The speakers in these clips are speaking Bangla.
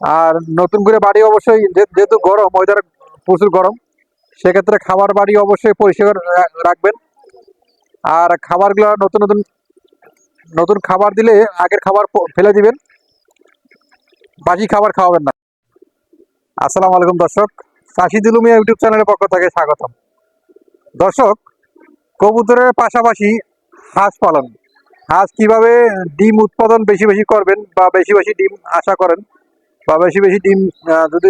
আর নতুন করে বাড়ি অবশ্যই যেহেতু গরম ওয়েদার প্রচুর গরম, সেক্ষেত্রে খাবার বাড়ি অবশ্যই পরিষ্কার রাখবেন। আর খাবারগুলো নতুন নতুন নতুন খাবার দিলে আগের খাবার ফেলে দিবেন। বাকি খাবার খাওয়াবেন না। আসসালামু আলাইকুম দর্শক। চাষি দিলুমিয়া ইউটিউব চ্যানেলের পক্ষ থেকে স্বাগতম। দর্শক, কবুতরের পাশাপাশি হাঁস পালন। হাঁস কীভাবে ডিম উৎপাদন বেশি বেশি করবেন বা বেশি বেশি ডিম আশা করেন বা বেশি বেশি ডিম যদি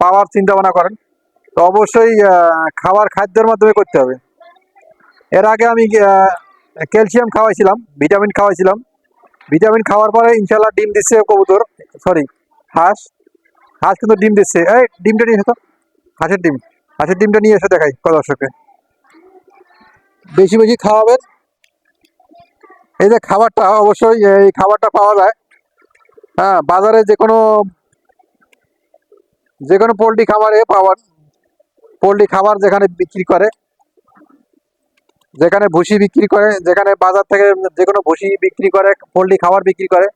পাওয়ার চিন্তা ভাবনা করেন, তো অবশ্যই খাবার খাদ্যের মাধ্যমে করতে হবে। এর আগে আমি ক্যালসিয়াম খাওয়াইছিলাম, ভিটামিন খাওয়াইছিলাম। ভিটামিন খাওয়ার পরে ইনশাল্লাহ ডিম দিচ্ছে কবুতর, সরি, হাঁস। হাঁস কিন্তু ডিম দিচ্ছে। এই, ডিমটা নিয়ে এসো হাঁসের ডিম। হাঁসের ডিমটা নিয়ে এসে দেখাই কত দর্শকে বেশি বেশি খাওয়াবেন। এই যে খাবারটা, অবশ্যই এই খাবারটা পাওয়া যায়। হ্যাঁ বাজারে যে কোনো যে কোনো পোলট্রি খামারে পাওয়ার পোলট্রি খাবার যেখানে বিক্রি করে, যেখানে ভুসি বিক্রি করে, যেখানে বাজার থেকে যে কোনো ভুসি বিক্রি করে, পোলট্রি খাবার বিক্রি করে,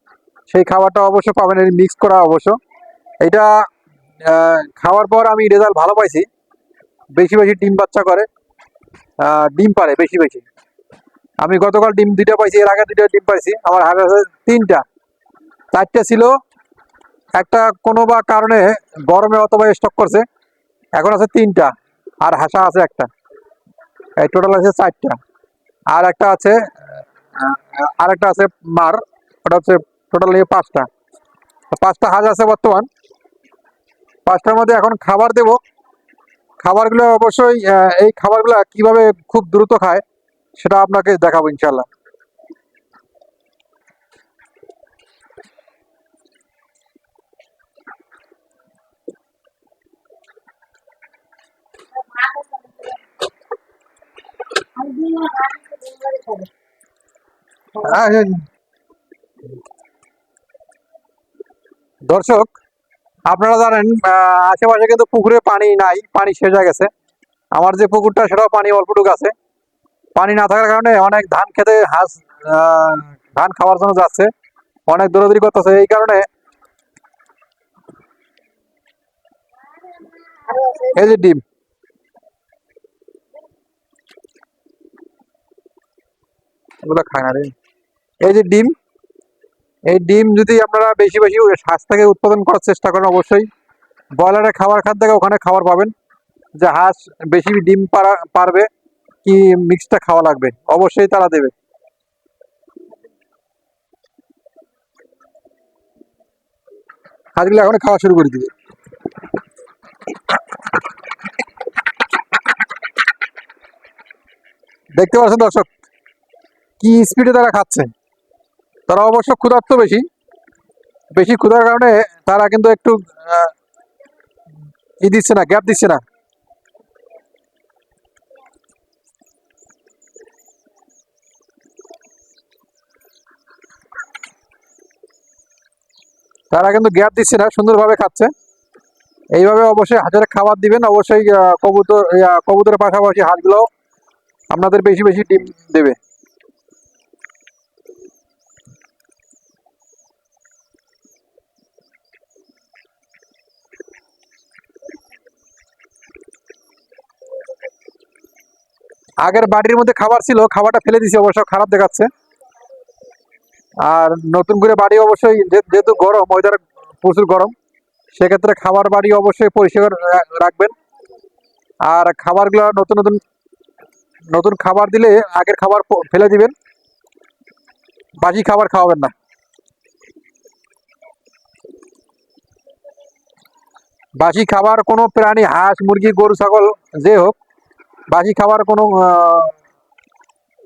সেই খাবারটা অবশ্য পাবেন মিক্স করা অবশ্য। এটা খাওয়ার পর আমি রেজাল্ট ভালো পাইছি। বেশি বেশি ডিম বাচ্চা করে ডিম পারে বেশি বেশি। আমি গতকাল ডিম দুইটা পাইছি, এর আগে দুইটা ডিম পাইছি, আমার হাতে আছে তিনটা। চারটে ছিল। একটা কোনো বা কারণে গরমে অথবা স্টক করছে। এখন আছে তিনটা আর হাসা আছে একটা। এই টোটাল আছে চারটা। আর একটা আছে, আর একটা আছে মার। ওটা হচ্ছে টোটাল নিয়ে পাঁচটা। পাঁচটা হাঁস আছে বর্তমান। পাঁচটার মধ্যে এখন খাবার দেব। খাবারগুলো অবশ্যই এই খাবারগুলো কীভাবে খুব দ্রুত খায় সেটা আপনাকে দেখাবো ইনশাল্লাহ দর্শক, আপনারা জানেন আশেপাশে কিন্তু পুকুরে পানি নাই, পানি শেষ হয়ে গেছে। আমার যে পুকুরটা, সেটাও পানি অল্পটুকু আছে। পানি না থাকার কারণে অনেক ধান খেতে হাঁস ধান খাওয়ার জন্য যাচ্ছে, অনেক দৌড়াদৌড়ি করতেছে। এই কারণে এই যে ডিম এগুলো খায় না রে। এই যে ডিম, এই ডিম যদি আপনারা বেশি বেশি হাঁস থেকে উৎপাদন করার চেষ্টা করেন অবশ্যই। ব্রয়লারের খাবার খাদ থেকে ওখানে খাবার পাবেন, যে হাঁস বেশি ডিম পারা, পারবে, কি মিক্সটা খাওয়া লাগবে, অবশ্যই তারা দেবে। হাঁসগুলো এখন খাওয়া শুরু করে দিবে। দেখতে পাচ্ছেন দর্শক কি স্পিডে তারা খাচ্ছে? তারা অবশ্য ক্ষুধার্ত বেশি। বেশি ক্ষুধার কারণে তারা কিন্তু একটু ই দিচ্ছে না গ্যাপ দিচ্ছে না। তারা কিন্তু গ্যাপ দিচ্ছে না, সুন্দরভাবে খাচ্ছে। এইভাবে অবশ্যই হাজারে খাবার দিবেন, অবশ্যই কবুতর কবুতরের পাশাপাশি হাঁসগুলো আপনাদের বেশি বেশি ডিম দেবে। আগের বাড়ির মধ্যে খাবার ছিল, খাবারটা ফেলে দিছি অবশ্য, খারাপ দেখাচ্ছে। আর নতুন করে বাড়ি অবশ্যই যেহেতু গরম ওয়েদার প্রচুর গরম, সেক্ষেত্রে খাবার বাড়ি অবশ্যই পরিষ্কার রাখবেন। আর খাবারগুলো নতুন নতুন নতুন খাবার দিলে আগের খাবার ফেলে দিবেন। বাকি খাবার খাওয়াবেন না। বাসি খাবার কোনো প্রাণী, হাঁস, মুরগি, গরু, ছাগল, যে হোক বাসি খাবার কোনো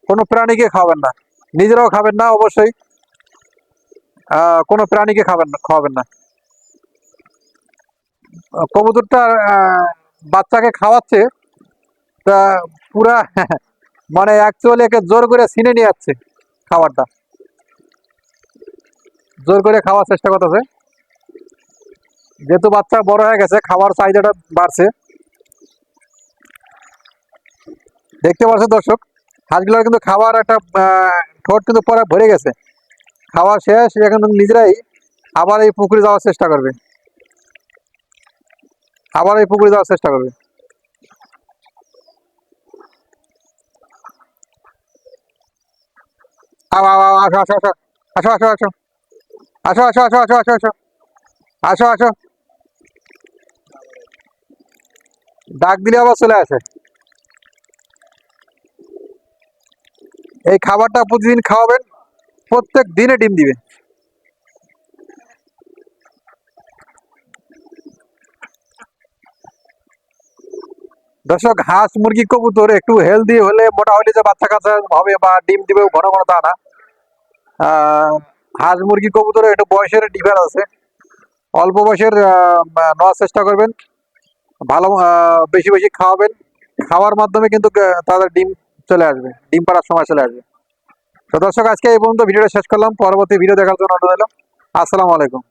কোনো প্রাণীকে খাওয়াবেন না। নিজেরাও খাবেন না অবশ্যই। কোনো প্রাণীকে খাবেন না, খাওয়াবেন না। কবুতরটা বাচ্চাকে খাওয়াচ্ছে, তা পুরা মানে অ্যাকচুয়ালি একে জোর করে ছিনে নিয়ে যাচ্ছে খাবারটা। জোর করে খাওয়ার চেষ্টা করতেছে। যেহেতু বাচ্চা বড় হয়ে গেছে খাবার চাহিদাটা বাড়ছে। দেখতে পাচ্ছ দর্শক হাঁসগুলোর কিন্তু খাবার একটা ঠোঁট কিন্তু পরে ভরে গেছে। খাওয়া শেষ এখন নিজেরাই আবার এই পুকুরে যাওয়ার চেষ্টা করবে। আবার এই পুকুরে যাওয়ার চেষ্টা করবে। আও, আসো আসো। আসো আসো আসো। আসো আসো আসো আসো আসো আসো। আসো আসো। ডাক দিলে আবার চলে আসে। এই খাবারটা প্রতিদিন খাওয়াবেন, প্রত্যেক দিনে ডিম দিবে দর্শক, হাঁস, মুরগি, কবুতর একটু হেলদি হলে মোটা হলে যে বাচ্চা কাচ্চা হবে বা ডিম দিবে ঘন ঘন তা না। হাঁস, মুরগি কবুতর একটু বয়সের ডিফার আছে। অল্প বয়সের নেওয়ার চেষ্টা করবেন। ভালো বেশি বেশি খাওয়াবেন। খাওয়ার মাধ্যমে কিন্তু তাদের ডিম চলে আসবে, ডিম পাড়ার সময় চলে আসবে। তো দর্শক, আজকে এই পর্যন্ত ভিডিওটা শেষ করলাম। পরবর্তী ভিডিও দেখার জন্য অনুরোধ রইল। আসসালামু আলাইকুম।